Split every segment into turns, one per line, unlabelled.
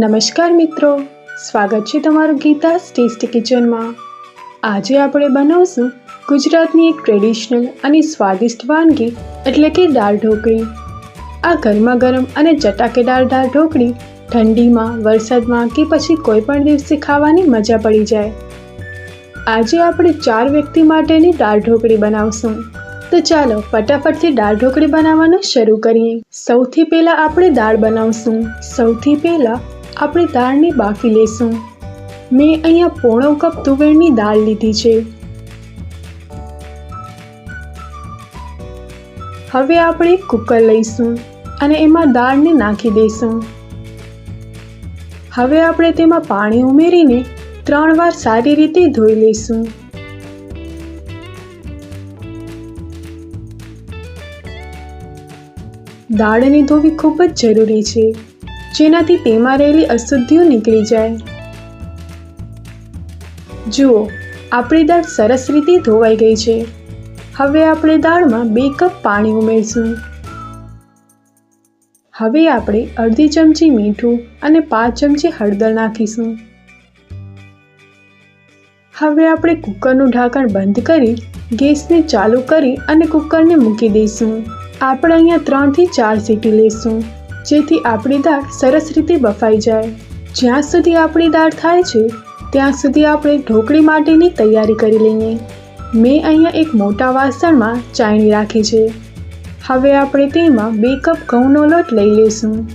નમસ્કાર મિત્રો. સ્વાગત છે તમારું ગીતા ટેસ્ટી કિચનમાં આજે આપણે બનાવશું ગુજરાતની એક ટ્રેડિશનલ અને સ્વાદિષ્ટ વાનગી, એટલે કે દાળ ઢોકળી. આ ગરમા ગરમ અને ચટાકેદાર દાળ ઢોકળી, ઠંડીમાં, વરસાદમાં કે પછી કોઈ પણ દિવસે ખાવાની મજા પડી જાય. આજે આપણે ચાર વ્યક્તિ માટેની દાળ ઢોકળી બનાવશું. તો ચાલો ફટાફટથી દાળ ઢોકળી બનાવવાનું શરૂ કરીએ. સૌથી પહેલાં આપણે દાળ બનાવશું. સૌથી પહેલાં આપણે દાળને બાફી લેશું. મેં અહીંયા પોણો કપ તુવેરની દાળ લીધી છે. હવે આપણે કુકર લઈશું અને એમાં દાળને નાખી દઈશું હવે આપણે તેમાં પાણી ઉમેરીને ત્રણ વાર સારી રીતે ધોઈ લઈશું દાળને ધોવી ખૂબ જ જરૂરી છે. જેનાથી તેમાં રહેલી અશુદ્ધિઓ નીકળી જાય. જુઓ, આપણી દાળ સરસ રીતે ધોવાઈ ગઈ છે. હવે આપણે દાળમાં બે કપ પાણી ઉમેરશું. હવે આપણે અડધી ચમચી મીઠું અને પાંચ ચમચી હળદર નાખીશું. હવે આપણે કુકરનું ઢાંકણ બંધ કરી ગેસને ચાલુ કરી અને કુકરને મૂકી દઈશું. આપણે અહીંયા ત્રણથી ચાર સીટી લઈશું. જેથી આપણી દાળ સરસ રીતે બફાઈ જાય. જ્યાં સુધી આપણી દાળ થાય છે, ત્યાં સુધી આપણે ઢોકળી માટેની તૈયારી કરી લઈએ. મેં અહીંયા એક મોટા વાસણમાં ચાયણી રાખી છે. હવે આપણે તેમાં બે કપ ઘઉંનો લોટ લઈ લઈશું.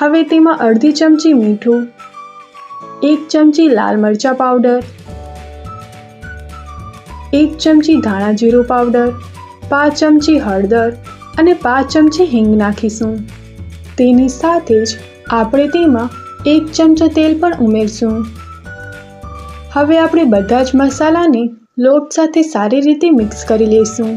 હવે તેમાં અડધી ચમચી મીઠું, એક ચમચી લાલ મરચાં પાવડર, એક ચમચી ધાણા જીરું પાવડર, પાંચ ચમચી હળદર અને પાંચ ચમચી હિંગ નાખીશું. તેની સાથે જ આપણે તેમાં એક ચમચો તેલ પણ ઉમેરશું. હવે આપણે બધા જ મસાલાને લોટ સાથે સારી રીતે મિક્સ કરી લઈશું.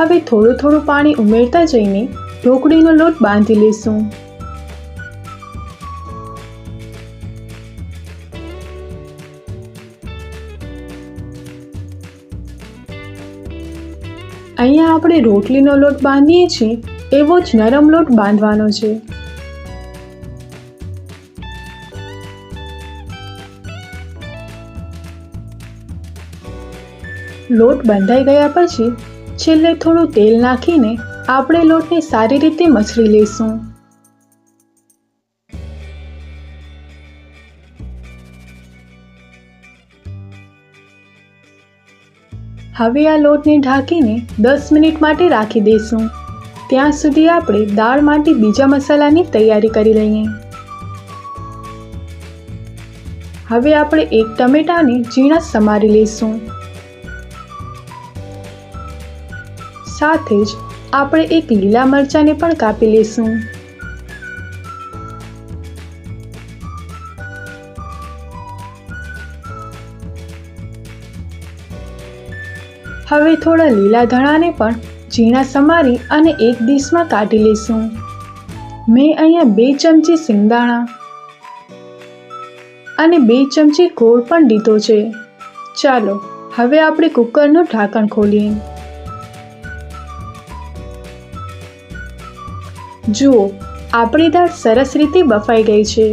હવે થોડું થોડું પાણી ઉમેરતા જઈને ઢોકળીનો લોટ બાંધી લેશું અહીંયા આપણે રોટલીનો લોટ બાંધીએ છીએ, એવો જ નરમ લોટ બાંધવાનો છે. લોટ બંધાઈ ગયા પછી છેલ્લે થોડું તેલ નાખીને આપણે લોટને સારી રીતે મસળી લઈશું. હવે આ લોટને ઢાંકીને દસ મિનિટ માટે રાખી દઈશું. ત્યાં સુધી આપણે દાળ માટે બીજા મસાલાની તૈયારી કરી લઈએ. હવે આપણે એક ટમેટાને ઝીણા સમારી લઈશું. સાથે જ આપણે એક લીલા મરચાંને પણ કાપી લઈશું. હવે થોડા લીલા ધણાને પણ ઝીણા સમારી અને એક ડીશમાં કાઢી લઈશું. મેં અહીંયા બે ચમચી સિંગદાણા અને બે ચમચી ગોળ પણ લીધો છે. ચાલો, હવે આપણે કુકરનું ઢાંકણ ખોલીએ. જુઓ, આપણી દાળ સરસ રીતે બફાઈ ગઈ છે.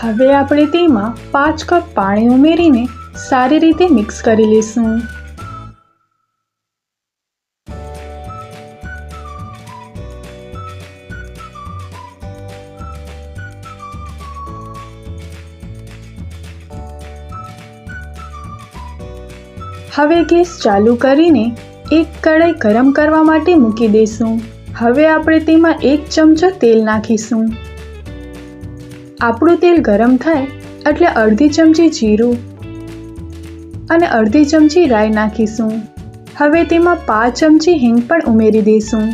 હવે આપણે તેમાં પાંચ કપ પાણી ઉમેરીને સારી રીતે મિક્સ કરી લઈશું. હવે ગેસ ચાલુ કરીને એક કઢાઈ ગરમ કરવા માટે મૂકી દઈશું હવે આપણે તેમાં એક ચમચો તેલ નાખીશું. આપણું તેલ ગરમ થાય એટલે અડધી ચમચી જીરું અને અડધી ચમચી રાઈ નાખીશું. હવે તેમાં પાંચ ચમચી હિંગ પણ ઉમેરી દઈશું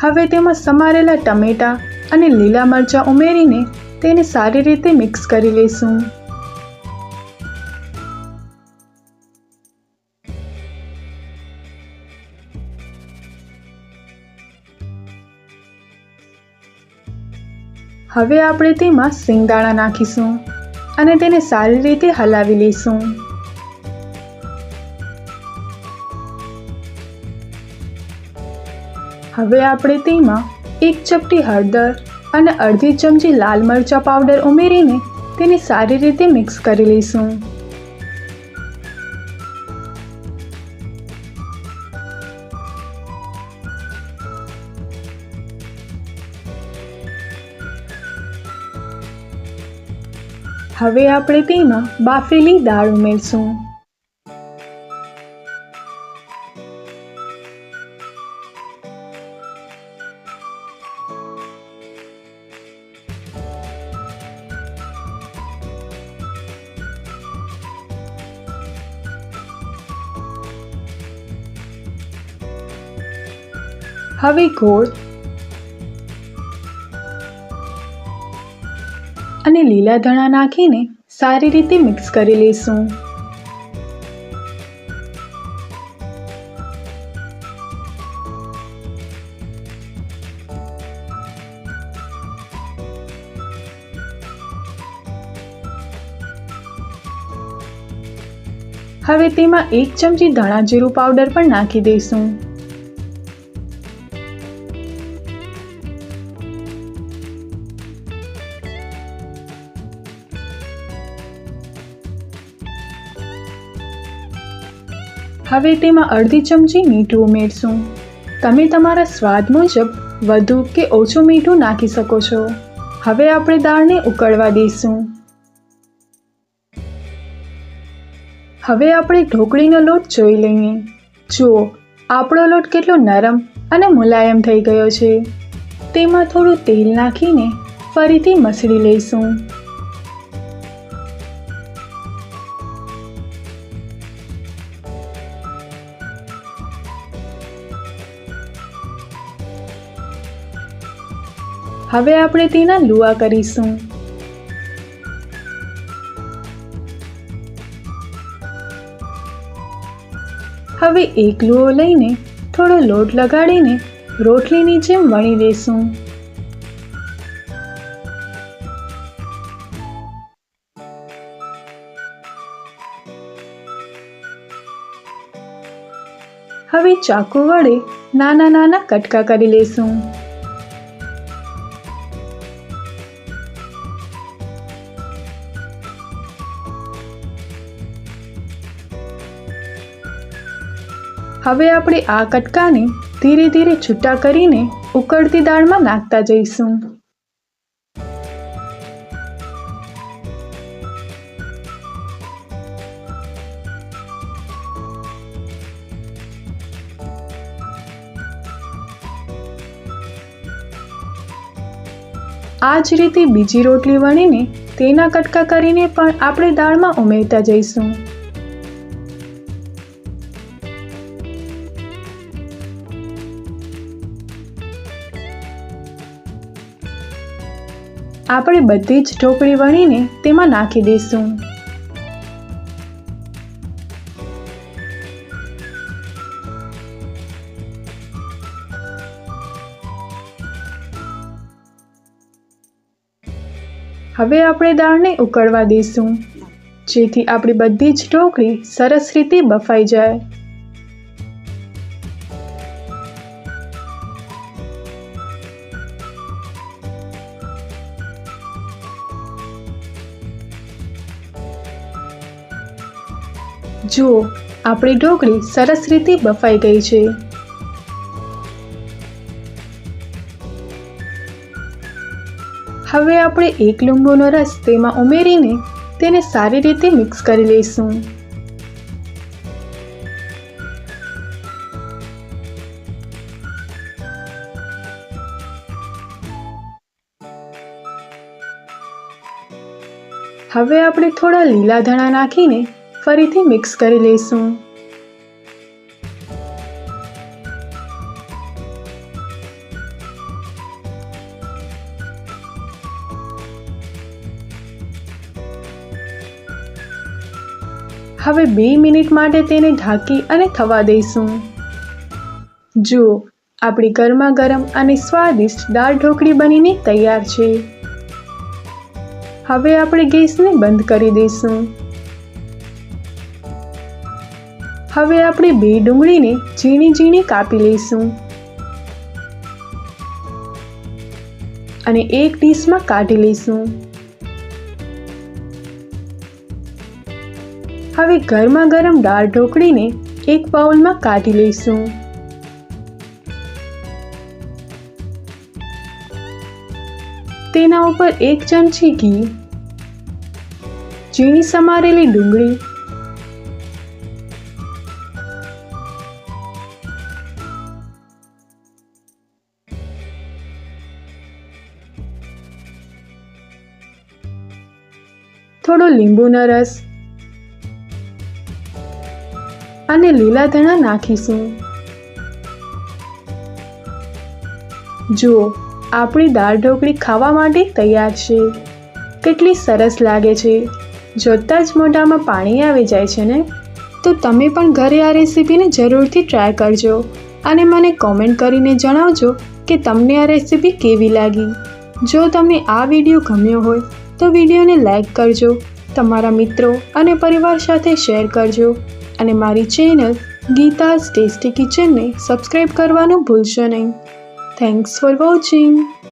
હવે તેમાં સમારેલા ટમેટાં અને લીલા મરચાં ઉમેરીને તેને સારી રીતે મિક્સ કરી લઈશું હવે આપણે તેમાં સિંગદાણા નાખીશું અને તેને સારી રીતે હલાવી લઈશું. હવે આપણે તેમાં એક ચપટી હળદર અને અડધી ચમચી લાલ મરચા પાવડર ઉમેરીને તેને સારી રીતે મિક્સ કરી લઈશું. હવે આપણે તેમાં બાફેલી દાળ ઉમેરશું. હવે ગોળ અને લીલા ધણા નાખીને સારી રીતે મિક્સ કરી લઈશું. હવે તેમાં એક ચમચી ધાણા જીરું પાવડર પણ નાખી દઈશું. હવે તેમાં અડધી ચમચી મીઠું ઉમેરશું. તમે તમારા સ્વાદ મુજબ વધુ કે ઓછું મીઠું નાખી શકો છો. હવે આપણે દાળને ઉકળવા દઈશું. હવે આપણે ઢોકળીનો લોટ જોઈ લઈએ. જુઓ, આપણો લોટ કેટલો નરમ અને મુલાયમ થઈ ગયો છે. તેમાં થોડું તેલ નાખીને ફરીથી મસળી લઈશું. હવે આપણે તેના લુઆ કરીશું. હવે એક લુઓ લઈને થોડો લોટ લગાડીને રોટલીની જેમ વણી લેશું. હવે ચાકુ વડે નાના નાના કટકા કરી લેશું. હવે આપણે આ કટકાને ધીરે ધીરે છૂટા કરીને ઉકળતી દાળમાં નાખતા જઈશું. આ જ રીતે બીજી રોટલી વણીને તેના કટકા કરીને પણ આપણે દાળમાં ઉમેરતા જઈશું. આપણે બધી જ ઢોકળી વણીને તેમાં નાખી દઈશું. હવે આપણે દાળને ઉકળવા દઈશું. જેથી આપણી બધી જ ઢોકળી સરસ રીતે બફાઈ જાય. જુઓ આપણી ઢોકળી સરસ રીતે બફાઈ ગઈ છે. હવે આપણે એક લીંબુનો રસ તેમાં ઉમેરીને તેને સારી રીતે મિક્સ કરી લઈશું. હવે આપણે થોડા લીલા ધણા નાખીને ફરીથી મિક્સ કરી લઈશું. હવે બે મિનિટ માટે તેને ઢાંકી અને થવા દઈશું. જુઓ, આપણી ગરમા ગરમ અને સ્વાદિષ્ટ દાળ ઢોકળી બનીને તૈયાર છે. હવે આપણે ગેસને બંધ કરી દઈશું. હવે આપણે બે ડુંગળીને ઝીણી ઝીણી કાપી લઈશું. અને એક ડીશમાં કાઢી લઈશું. હવે ગરમા ગરમ દાળ ઢોકળીને એક બાઉલમાં કાઢી લઈશું. તેના ઉપર એક ચમચી ઘી, ઝીણી સમારેલી ડુંગળી થોડો લીંબુનો રસ અને લીલા ધણા નાખીશું. જુઓ, આપણી દાળ ઢોકળી ખાવા માટે તૈયાર છે. કેટલી સરસ લાગે છે. જોતાં જ મોઢામાં પાણી આવી જાય છે ને? તો તમે પણ ઘરે આ રેસીપીને જરૂરથી ટ્રાય કરજો અને મને કોમેન્ટ કરીને જણાવજો કે તમને આ રેસીપી કેવી લાગી. જો તમને આ વીડિયો ગમ્યો હોય તો વિડીયોને લાઈક કરજો, તમારા મિત્રો અને પરિવાર સાથે શેર કરજો અને મારી ચેનલ ગીતાઝ ટેસ્ટી કિચનને સબસ્ક્રાઈબ કરવાનું ભૂલશો નહીં. Thanks for watching